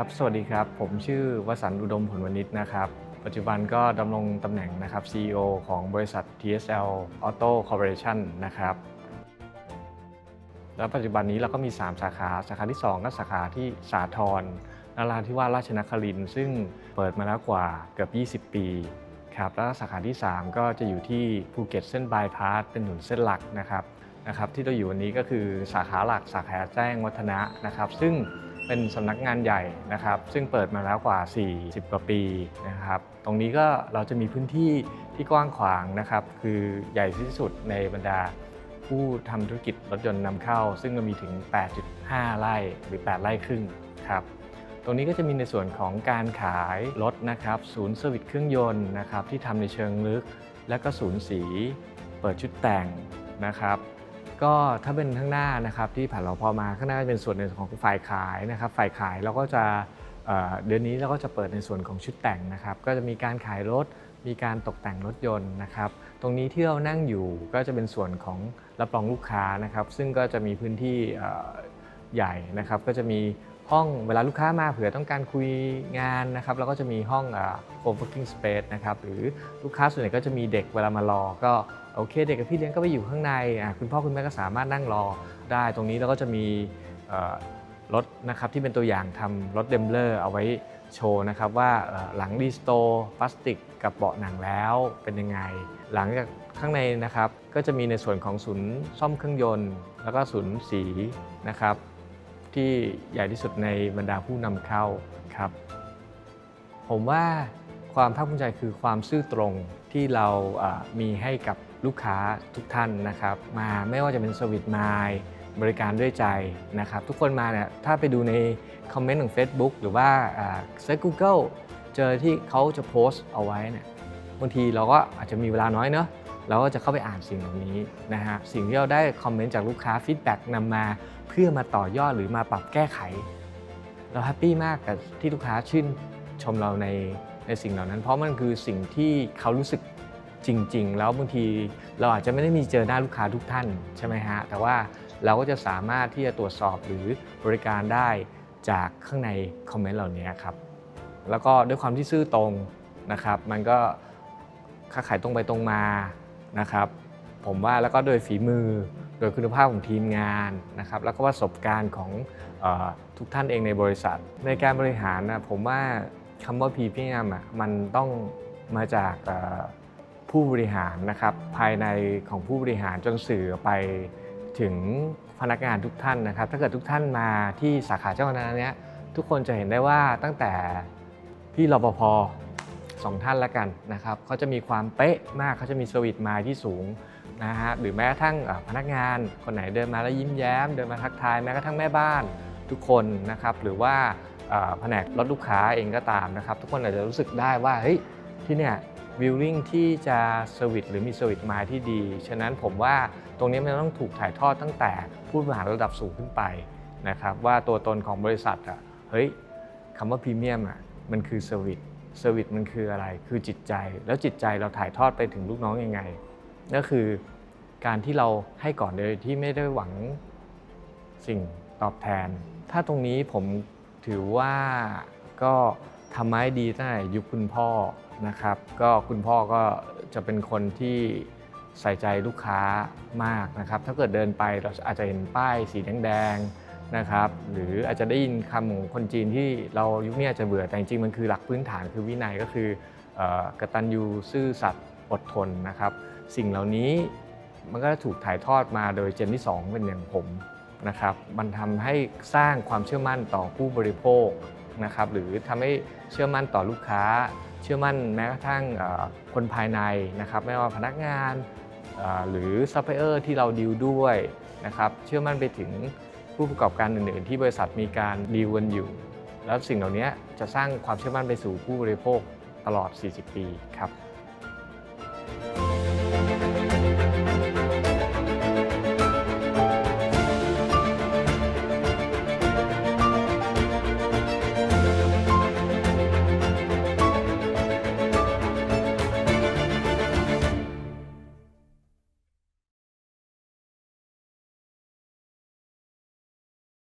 ครับ สวัสดีครับ ผมชื่อวสันต์อุดมผลวณิชนะครับ ปัจจุบันก็ดำรงตำแหน่งนะครับ CEO ของบริษัท TSL Auto Corporation นะครับ แล้วปัจจุบันนี้เราก็มี 3 สาขา สาขาที่ 2 ก็สาขาที่สาทรนราธิวาสราชนครินทร์ซึ่งเปิดมาแล้วกว่าเกือบ 20 ปีครับ แล้วสาขาที่ 3 ก็จะอยู่ที่ภูเก็ตเส้นบายพาสเป็นถนนเส้นหลักนะครับนะครับ ที่เราอยู่วันนี้ก็คือสาขาหลักสาขาแจ้งวัฒนะนะครับ ซึ่ง เป็นสำนักงานใหญ่นะครับ ซึ่งเปิดมาแล้วกว่า 40 กว่าปีนะครับ ตรงนี้ก็เราจะมีพื้นที่ที่กว้างขวางนะครับ คือใหญ่ที่สุดในบรรดาผู้ทำธุรกิจรถยนต์นำเข้า ซึ่งเรามีถึง 8.5 ไร่หรือ 8 ไร่ครึ่งครับตรงนี้ก็จะมีในส่วนของการขายรถนะครับ ศูนย์เซอร์วิสเครื่องยนต์นะครับที่ทำในเชิงลึก และก็ศูนย์สี เปิดชุดแต่งนะครับ ก็ถ้าเป็นข้างหน้านะครับที่ผ่านเราพอมาข้างหน้าจะเป็นส่วนในของฝ่ายขายนะครับฝ่ายขายเราก็จะเดือนนี้เราก็จะเปิดในส่วนของชุดแต่งนะครับก็จะมีการขายรถ มีการตกแต่งรถยนต์นะครับตรงนี้ที่เรานั่งอยู่ก็จะเป็นส่วนของรับรองลูกค้านะครับซึ่งก็จะมีพื้นที่ใหญ่นะครับก็จะมี ห้องเวลาลูกค้ามาเผื่อต้องการคุยงานนะครับเราก็จะมีห้องเอ่อ co-working space นะครับหรือลูกค้าส่วนใหญ่ก็จะมีเด็กเวลามารอ ก็โอเค เด็กกับพี่เลี้ยงก็ไปอยู่ข้างในคุณพ่อคุณแม่ก็สามารถนั่งรอได้ ตรงนี้เราก็จะมีรถนะครับที่เป็นตัวอย่างทำรถเดมเลอร์เอาไว้โชว์นะครับว่าหลังรีสโตพลาสติก กับเบาะหนังแล้วเป็นยังไง หลังจากข้างในนะครับก็จะมีในส่วนของศูนย์ซ่อมเครื่องยนต์ แล้วก็ศูนย์สีนะครับ ที่ใหญ่ที่สุดในบรรดาผู้นำเข้าครับ ผมว่าความภาคภูมิใจคือความซื่อตรงที่เราอ่ามีให้กับลูกค้าทุกท่านนะครับ มาไม่ว่าจะเป็นสวิตไมล์บริการด้วยใจนะครับ ทุกคนมาเนี่ยถ้าไปดูในคอมเมนต์ของ Facebook หรือว่าเซิร์ช Google เจอที่เขาจะโพสต์เอาไว้เนี่ยบางทีเราก็อาจจะมีเวลาน้อยเนอะ เราก็จะเข้าไปอ่านสิ่งเหล่านี้นะฮะสิ่งที่เราได้คอมเมนต์จากลูกค้าฟีดแบ็กนำมาเพื่อมาต่อยอดหรือมาปรับแก้ไข เราแฮปปี้มากกับที่ลูกค้าชื่นชมเราในในสิ่งเหล่านั้น เพราะมันคือสิ่งที่เขารู้สึกจริง ๆ แล้วบางทีเราอาจจะไม่ได้มีเจอหน้าลูกค้าทุกท่านใช่ไหมฮะแต่ว่าเราก็จะสามารถที่จะตรวจสอบหรือบริการได้จากข้างในคอมเมนต์เหล่านี้ครับแล้วก็ด้วยความที่ซื่อตรงนะครับ มันก็ค้าขายตรงไปตรงมา นะครับ ผมว่าแล้วก็โดยฝีมือ โดยคุณภาพของทีมงานนะครับ แล้วก็ประสบการณ์ของอทุกท่านเองในบริษัท ในการบริหารนะผมว่าคำว่าพรีเมียมอะมันต้องมาจากผู้บริหารนะครับภายในของผู้บริหารจนสื่อไปถึงพนักงานทุกท่านนะครับ ถ้าเกิดทุกท่านมาที่สาขาเจ้าคณะเนี้ยทุกคนจะเห็นได้ว่าตั้งแต่พี่รปภ สองท่านละกันนะครับเขาจะมีความเป๊ะมากเขาจะมีสวิตไมล์ที่สูงนะฮะหรือแม้กระทั่งพนักงานคนไหนเดินมาแล้วยิ้มแย้ม เดินมาทักทายแม้กระทั่งแม่บ้านทุกคนนะครับหรือว่าแผนกรถลูกค้าเองก็ตามนะครับทุกคนอาจจะรู้สึกได้ว่าเฮ้ยที่เนี่ยวิลลิ่งที่จะเซอร์วิสหรือมีเซอร์วิสมาที่ดี ฉะนั้นผมว่าตรงนี้มันต้องถูกถ่ายทอดตั้งแต่ผู้บริหารระดับสูงขึ้นไปนะครับว่าตัวตนของบริษัทอะเฮ้ยคำว่าพรีเมียมอะมันคือเซอร์วิส เซอร์วิสมันคืออะไร คือจิตใจ แล้วจิตใจเราถ่ายทอดไปถึงลูกน้องยังไง ก็คือการที่เราให้ก่อนโดยที่ไม่ได้หวังสิ่งตอบแทน ถ้าตรงนี้ผมถือว่าก็ทำไม้ดีตั้งแต่ยุคคุณพ่อนะครับ ก็คุณพ่อก็จะเป็นคนที่ใส่ใจลูกค้ามากนะครับ ถ้าเกิดเดินไปเราอาจจะเห็นป้ายสีแดงๆ นะครับหรืออาจจะได้ยินคำของคนจีนที่เรายุคนี้อาจจะเบื่อแต่จริงๆมันคือหลักพื้นฐานคือวินัยก็คือกตัญญูซื่อสัตย์อดทนนะครับ สิ่งเหล่านี้มันก็ถูกถ่ายทอดมาโดยเจนที่ 2 เป็นอย่างผมนะครับมันทำให้สร้างความเชื่อมั่นต่อผู้บริโภคนะครับหรือทำให้เชื่อมั่นต่อลูกค้า เชื่อมั่นแม้กระทั่งคนภายในนะครับไม่ว่าพนักงานหรือซัพพลายเออร์ที่เราดีลด้วยนะครับเชื่อมั่นไปถึง ผู้ประกอบการอื่นๆ ที่บริษัทมีการดีลกันอยู่ แล้วสิ่งเหล่านี้จะสร้างความเชื่อมั่นไปสู่ผู้บริโภคตลอด 40 ปีครับ